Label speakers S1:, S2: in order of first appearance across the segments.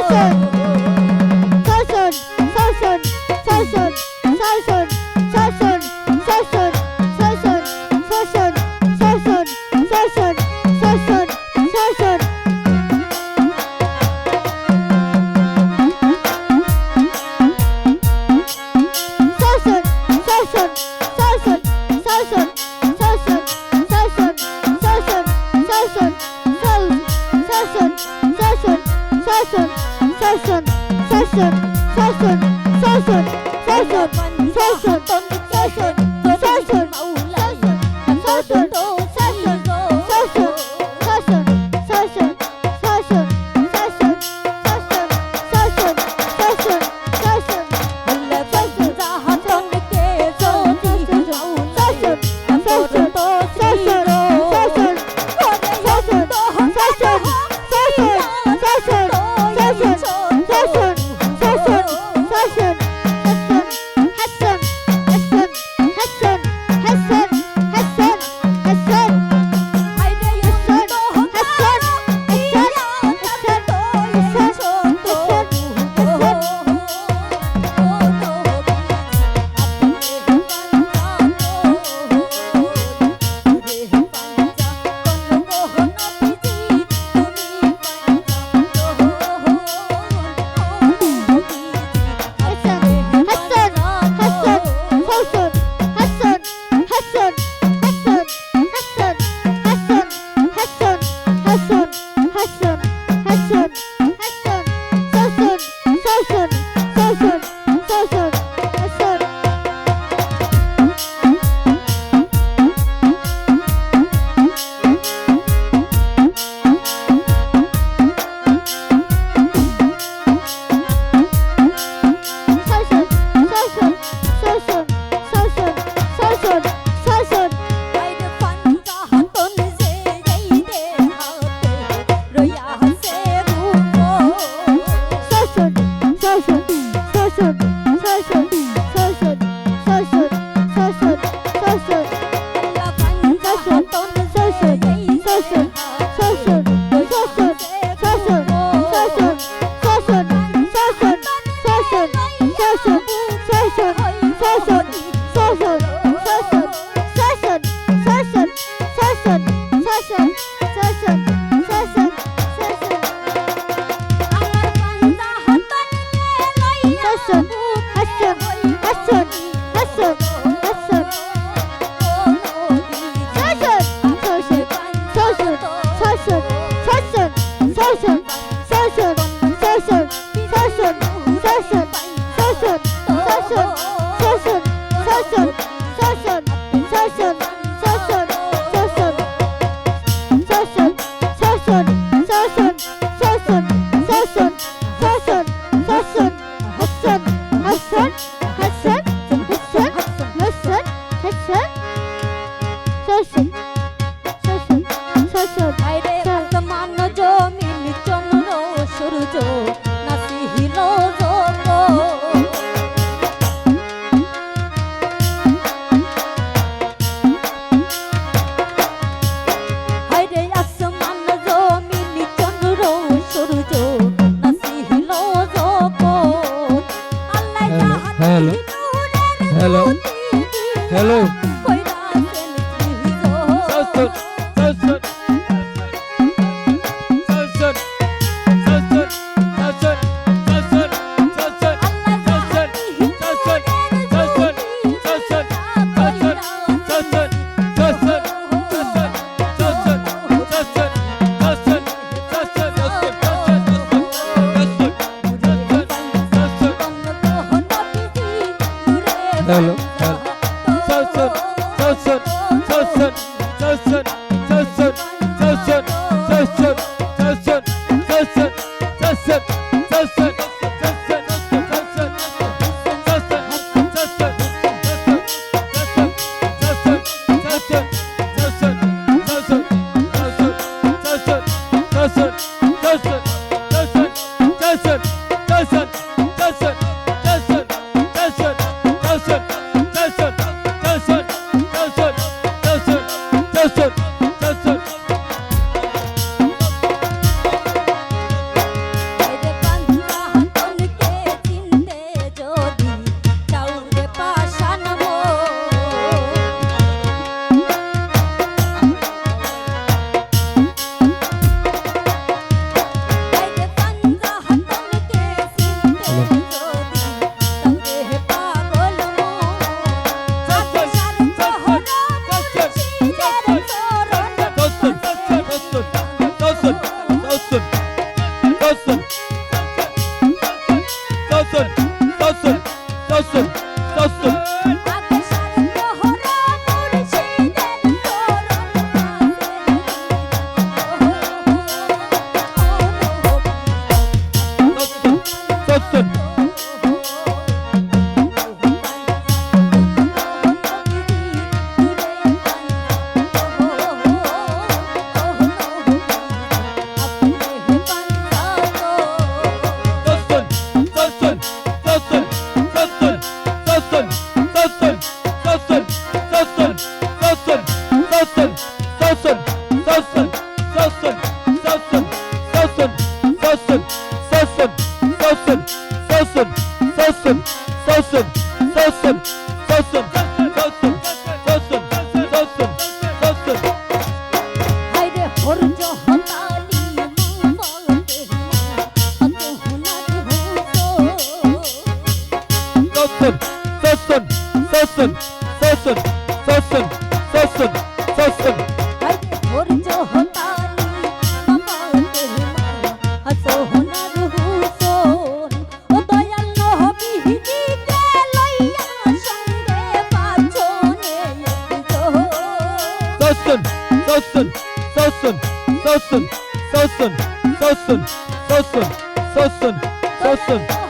S1: Sarson, Sarson, Sarson, Sarson, Sarson, শাসন শাসন শাসন শাসন শাসন শাসন শাসন শাসন শোষণ শোষণ শোষণ শোষণ শোষণ শোষণ শোষণ শোষণ শোষণ শোষণ শোষণ Justin, Justin, Justin, Justin, Justin, Justin, Justin, Justin, Justin. Justin, Justin, Justin, Justin. Sosun, sosun, sosun, sosun, sosun, sosun, sosun, sosun, sosun, sosun, sosun, sosun, sosun, sosun, sosun, sosun, sosun, sosun. Haydi horunca hantali Sosun, sosun, sosun, sosun, sosun. সৌসন সৌসন Sosun, sosun, sosun, sosun, sosun, sosun, sosun, sosun.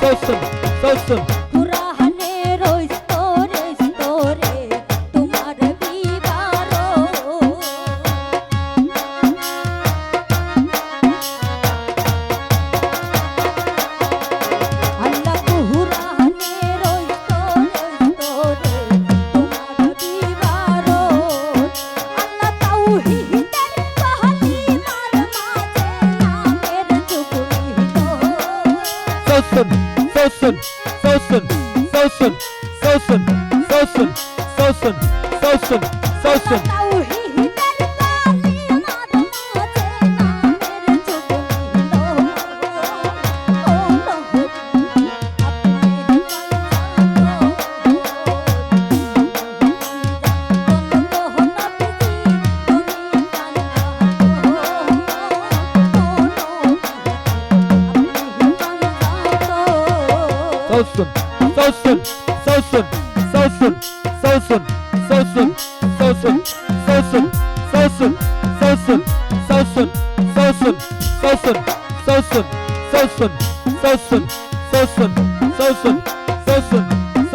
S1: Dostum, dostum. thousand.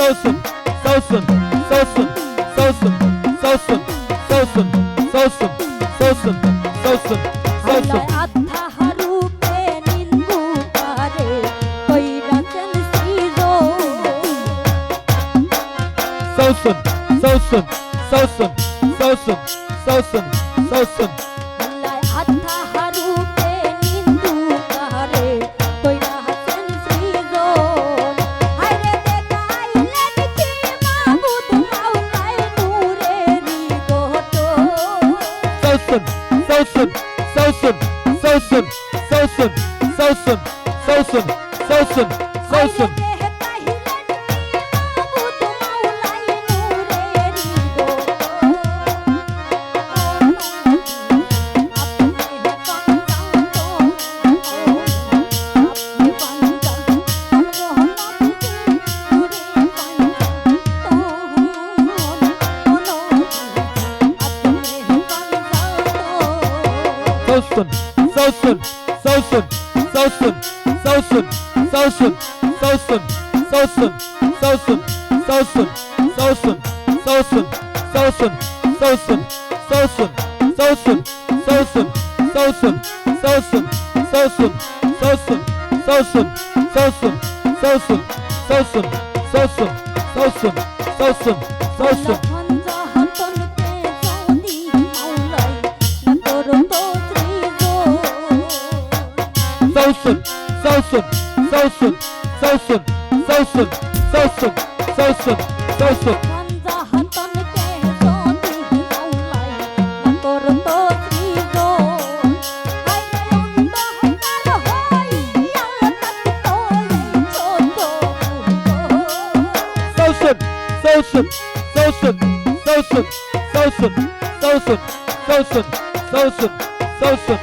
S1: Sousun, Sousun, Sousun. Sousun, Sousun, Sousun, Sousun, Sousun, Sousun, Sousun, Sousun, Sousun, Sousun, Sousun, Sousun, Sousun, Sousun, Sousun, Sousun, Sousun, Sousun, Sousun, Sousun. Sousun, Sousun, Sousun, Sousun, Sousun, Sousun. চৌসুন চৌসুন Sousun, Sousun, Sousun, Sousun, Sousun, Sousun, Sousun, Sousun, Sousun.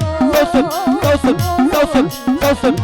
S1: কৌশল কৌশল